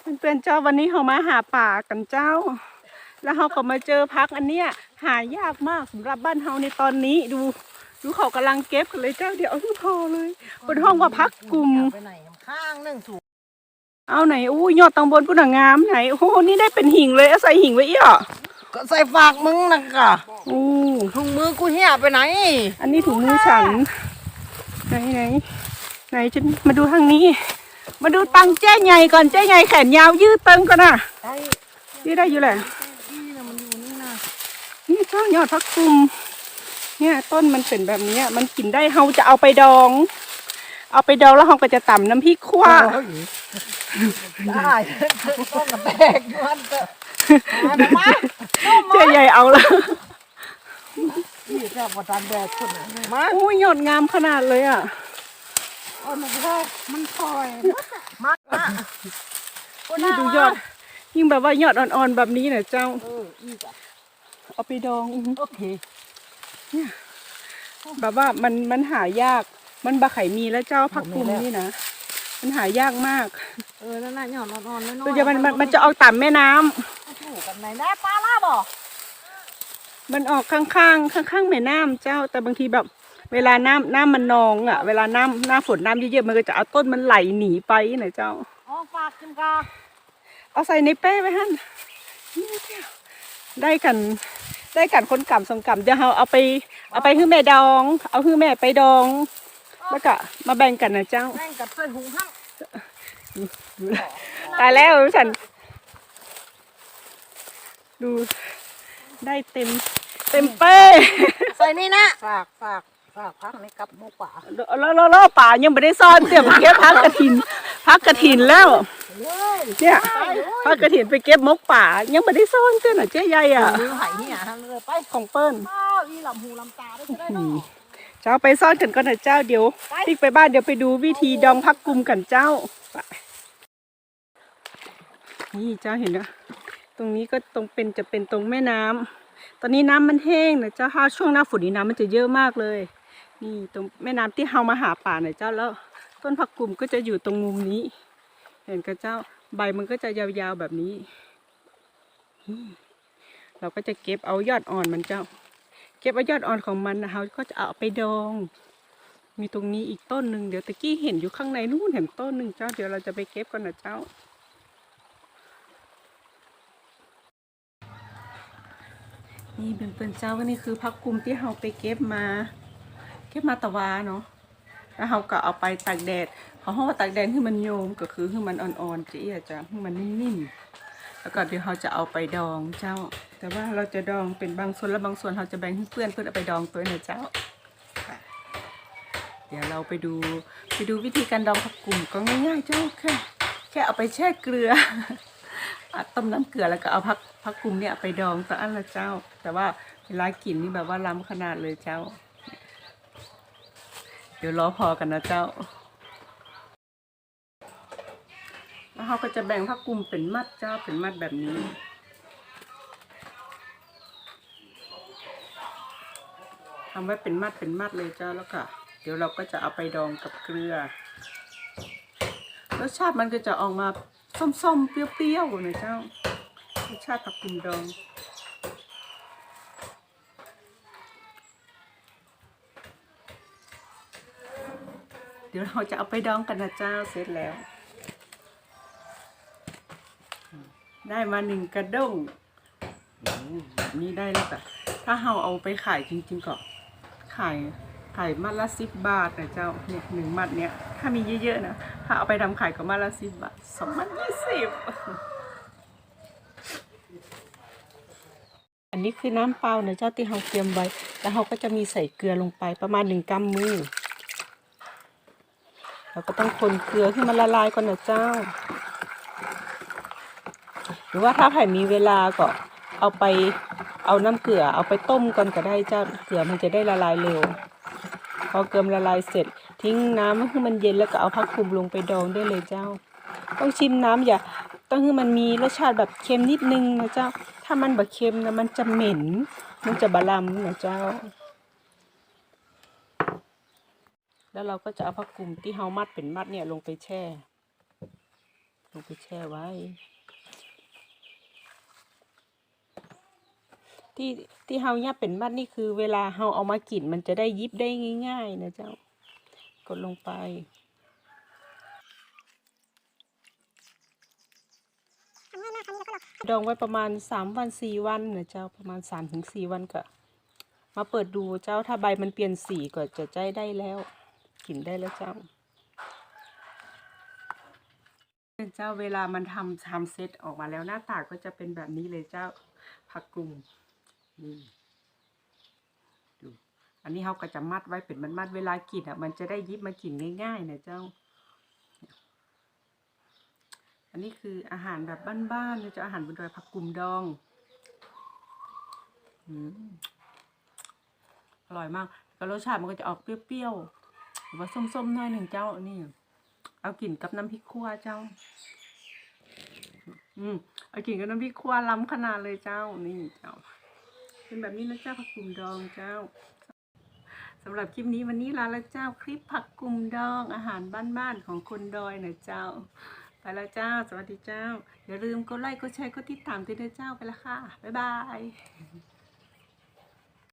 เพื่อนๆเจ้าวันนี้เขามาหาป่ากันเจ้า แล้วเขาก็มาเจอพักอันเนี้ยหายากมากสำหรับบ้านเฮาในตอนนี้ดูดูเขากำลังเก็บกันเลยเจ้าเดี๋ยวเอาที่พอเลยบนห้องว่าพักกลุ่มไปไหนข้างหนึ่งถูกเอาไหนอู้ยอดตังบนปุ่นงามไหนโอ้โหนี่ได้เป็นหิ่งเลยเอาใส่หิ่งไว้อีอะก็ใส่ฝากมึงนะกะอู้ถุงมือกูเหี้ยไปไหน อันนี้ถุงมือฉันไหนไหนไหนฉันมาดูทางนี้ มาดูตังเจ๊ใหญ่ก่อนเจ๊ใหญ่แขนยาวยืดตึงก่อนนะไอ้นี่ได้อยู่แหละที่นะมันอยู่นี่นะนี่เจ้ายอดพักกุมเนี่ยต้นมันเป็นแบบเนี้ยมันกินได้เฮาจะเอาไปดอง เอาไปดองแล้วเฮาก็จะตำน้ำพริกขั่วโอ้ยได้ต้องกระแตกมันเถอะมาเจ๊ใหญ่เอาแล้วที่แค่ประทานแดดคนน่ะมาโอ้ยยอดงามขนาดเลยอะ เอาหน่อยเถอะมันคอยมามานี่ดูยอด ยิ่งแบบว่ายอดอ่อนๆแบบนี้นะเจ้าเอออีกอะเอาไปดองอื้อหือโอเคแบบว่ามันมันหายาก มันบะไข่มีแล้วเจ้าพักกุมนี่นะมันหายากมาก เออนั่นน่ะหย่อนนอนๆน้อยๆตัวจะมันมันมันจะออกตามแม่น้ำถูกกันไหนได้ปลาล่าบ่มันออกข้างๆข้างๆแม่น้ำเจ้า แต่บางทีแบบ เวลาน้ำน้ำมันนองอะ เวลาน้ำหน้าฝนน้ำเยอะๆมันก็จะเอาต้นมันไหลหนีไปนะเจ้าอ๋อฝากกินกาเอาใส่ในเป้ไว้ฮั่นนี่เจ้าได้กัน ได้กันคนกำสองกำเดี๋ยวเราเอาไป เอาไปให้แม่ดอง เอาให้แม่ไปดอง แล้วก็มาแบ่งกันนะเจ้าแม่งกับเส้นหุงห้างตายแล้วฉัน ดูได้เต็ม เต็มเป้ ใส่นี่นะ ฝากฝาก ฝากพักในกับหมูป่าแล้วแล้วแล้วป่ายังไม่ได้ซ่อนเตรียมไปเก็บพักกระถินพักกระถินแล้วเลยเนี่ยพักกระถินไปเก็บมกป่า ยังไม่ได้ซ่อนเจ้าหน่ะเจ๊ใหญ่อะมือไห่เหี้ยทางเลยไปของเปิ้ลอ้าวอีหลำหูลำตาได้จะได้อืเนาะมเจ้าไปซ่อนกันก่อนนะเจ้าเดี๋ยวติ๊กไปบ้านเดี๋ยวไปดูวิธีดองพักกุมกันเจ้าไปนี่เจ้าเห็นนะตรงนี้ก็ตรงเป็นจะเป็นตรงแม่น้ำตอนนี้น้ำมันแห้งนะเจ้าถ้าช่วงหน้าฝนนี้น้ำมันจะเยอะมากเลย นี่ตรงแม่น้ำที่เฮามาหาป่าหนะเจ้าแล้ว ต้นผักกลุ่มก็จะอยู่ตรงมุมนี้ เห็นกับเจ้าใบมันก็จะยาวๆแบบนี้ เราก็จะเก็บเอายอดอ่อนมันเจ้า เก็บเอายอดอ่อนของมันนะเราก็จะเอาไปดอง มีตรงนี้อีกต้นหนึ่งเดี๋ยวตะกี้เห็นอยู่ข้างในนู่นเห็นต้นหนึ่งเจ้าเดี๋ยวเราจะไปเก็บกันนะเจ้านี่เป็นเป็นเจ้าว่านี่คือพักกลุ่มที่เราไปเก็บมา เก็บมาตะวาเนาะแล้วเราก็เอาไปตากแดดเขาห้องว่าตากแดดให้มันโยมก็คือให้มันอ่อนๆจะเอียจะให้มันนิ่มๆแล้วก็เดี๋ยวเราจะเอาไปดองเจ้า แต่ว่าเราจะดองเป็นบางส่วนและบางส่วนเราจะแบ่งให้เพื่อนเพื่อนเอาไปดองตัวนะเจ้า เดี๋ยวเราไปดูไปดูวิธีการดองผักกุ่มก็ง่าย ๆ เจ้าแค่แค่เอาไปแช่เกลืออต้มน้ำเกลือแล้วก็เอาผักผักกุ่มเนี่ยไปดองตัวอันละเจ้า แต่ว่าเวลากินนี่แบบว่าล้ำขนาดเลยเจ้า เดี๋ยวรอพอกันนะเจ้า แล้วเขาก็จะแบ่งผักกุ่มเป็นมัดเจ้าเป็นมัดแบบนี้ ทำไว้เป็นมัดเป็นมัดเลยเจ้าแล้วก็เดี๋ยวเราก็จะเอาไปดองกับเกลือ รสชาติมันก็จะออกมาส้มๆ เปรี้ยวๆนะเจ้า รสชาติผักกุมดอง เดี๋ยวเราจะเอาไปดองกันนะเจ้าเสร็จแล้ว ได้มาหนึ่งกระด้งแบบนี้ได้แล้วแต่ถ้าเราเอาไปขายจริงๆก็ขายขายมัดละสิบบาทนะเจ้าเนี่ยหนึ่งมัดเนี้ยถ้ามีเยอะๆนะถ้าเอาไปทำขายก็มัดละสิบบาทสองมัดยี่สิบอันนี้คือน้ำเปล่านะเจ้าที่เราเตรียมไว้ แล้วเราก็จะมีใส่เกลือลงไปประมาณหนึ่งกำมือ เราก็ต้องคนเกลือให้มันละลายก่อนนะเจ้า หรือว่าถ้าใครมีเวลาก็เอาไปเอาน้ำเกลือเอาไปต้มก่อนก็ได้เจ้าเกลือมันจะได้ละลายเร็ว พอเกลือละลายเสร็จ ทิ้งน้ำให้มันเย็นแล้วก็เอาผักคุมลงไปดองได้เลยเจ้า ต้องชิมน้ำอย่าต้องให้มันมีรสชาติแบบเค็มนิดนึงนะเจ้า ถ้ามันแบบเค็มนะมันจะเหม็น มันจะบะลำนะเจ้า แล้วเราก็จะเอาผักกุมที่เฮามัดเป็นมัดเนี่ยลงไปแช่ ลงไปแช่ไว้ ที่ที่เฮาเนี่ยเป็นมัดนี่คือ เวลาเฮาเอามากินมันจะได้ยิบได้ง่าย ๆ นะเจ้า กดลงไปดองไว้ประมาณสามวันสี่วันนะเจ้าประมาณสามถึงสี่วันก็มาเปิดดูเจ้าถ้าใบมันเปลี่ยนสีก็จะใจได้แล้ว กินได้แล้วเจ้าเจ้าเวลามันทำทำเซตออกมาแล้วหน้าตาก็จะเป็นแบบนี้เลยเจ้าผักกุมนี่ดูอันนี้เขาก็จะมัดไว้เป็นมันมัดเวลากินอะ มันจะได้ยิบมากินง่ายๆนะเจ้า อันนี้คืออาหารแบบบ้านๆนะเจ้าอาหารบนดอยผักกุมดองอร่อยมากก็รสชาติมันก็จะออกเปรี้ยวๆ ว่าส้มๆหน่อยหนึ่งเจ้านี่ เอากินกับน้ำพริกขั่วเจ้า อืมเอากินกับน้ำพริกขั่วล้ำขนาดเลยเจ้านี่เจ้า เป็นแบบนี้นะเจ้าผักกุ่มดองเจ้าสำหรับคลิปนี้วันนี้ลาแล้วเจ้าคลิปผักกุ่มดองอาหารบ้านๆของคนดอยนะเจ้า ไปแล้วเจ้า สวัสดีเจ้า อย่าลืมกดไลค์กดแชร์กดติดตามด้วยนะเจ้าไปแล้วค่ะบ๊ายบาย